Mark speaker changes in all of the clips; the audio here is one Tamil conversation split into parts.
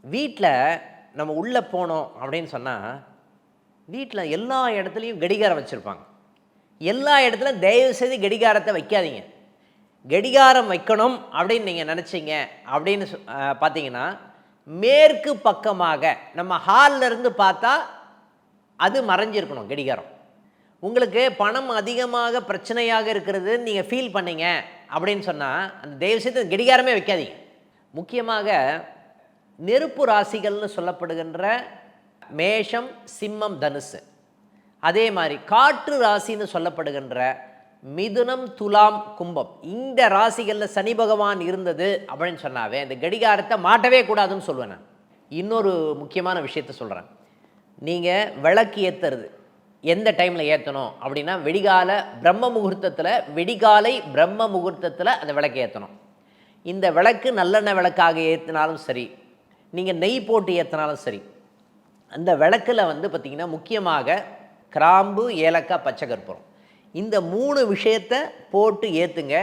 Speaker 1: வீட்டில் நம்ம உள்ளே போனோம் அப்படின்னு சொன்னால் வீட்டில் எல்லா இடத்துலையும் கடிகாரம் வச்சுருப்பாங்க. எல்லா இடத்துலையும் தயவு செய்து கடிகாரத்தை வைக்காதீங்க. கடிகாரம் வைக்கணும் அப்படின்னு நீங்கள் நினச்சிங்க அப்படின்னு சொ- பார்த்தீங்கன்னா மேற்கு பக்கமாக நம்ம ஹாலில் இருந்து பார்த்தா அது மறைஞ்சிருக்கணும் கடிகாரம். உங்களுக்கு பணம் அதிகமாக பிரச்சனையாக இருக்கிறது நீங்கள் ஃபீல் பண்ணீங்க அப்படின்னு சொன்னால் அந்த தயவு செய்து கடிகாரமே வைக்காதீங்க. முக்கியமாக நெருப்பு ராசிகள்னு சொல்லப்படுகின்ற மேஷம் சிம்மம் தனுசு. அதே மாதிரி காற்று ராசின்னு சொல்லப்படுகின்ற மிதுனம் துலாம் கும்பம். இந்த ராசிகளில் சனி பகவான் இருந்தது அப்படின்னு சொன்னாவே இந்த கடிகாரத்தை மாட்டவே கூடாதுன்னு சொல்லுவேன் நான். இன்னொரு முக்கியமான விஷயத்த சொல்கிறேன் நீங்கள் விளக்கு ஏற்றுறது எந்த டைமில் ஏற்றணும் அப்படின்னா வெடிகால பிரம்ம முகூர்த்தத்தில் வெடிகாலை பிரம்ம முகூர்த்தத்தில் அந்த விளக்கு ஏற்றணும் இந்த விளக்கு நல்லெண்ணெய் விளக்காக ஏற்றினாலும் சரி நீங்கள் நெய் போட்டு ஏற்றினாலும் சரி. அந்த விளக்கில் வந்து பார்த்திங்கன்னா முக்கியமாக கிராம்பு ஏலக்காய் பச்சை கற்பூரம். இந்த மூணு விஷயத்த போட்டு ஏற்றுங்க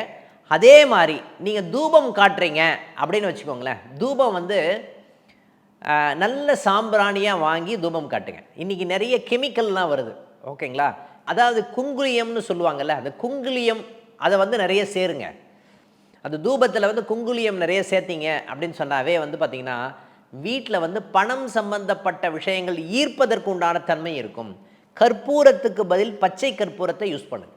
Speaker 1: அதே மாதிரி நீங்கள் தூபம் காட்டுறீங்க அப்படின்னு வச்சுக்கோங்களேன். தூபம் வந்து நல்ல சாம்பிராணியாக வாங்கி தூபம் காட்டுங்க. இன்றைக்கி நிறைய கெமிக்கல்லாம் வருது. ஓகேங்களா? அதாவது குங்குலியம்னு சொல்லுவாங்கள்ல அந்த குங்குலியம் அதை வந்து நிறைய சேருங்க. அந்த தூபத்தில் வந்து குங்குலியம் நிறைய சேர்த்தீங்க அப்படின்னு சொன்னாவே வந்து பார்த்திங்கன்னா வீட்டில் வந்து பணம் சம்பந்தப்பட்ட விஷயங்கள் ஈர்ப்பதற்கு உண்டான தன்மை இருக்கும். கற்பூரத்துக்கு பதில் பச்சை கற்பூரத்தை யூஸ் பண்ணுங்க.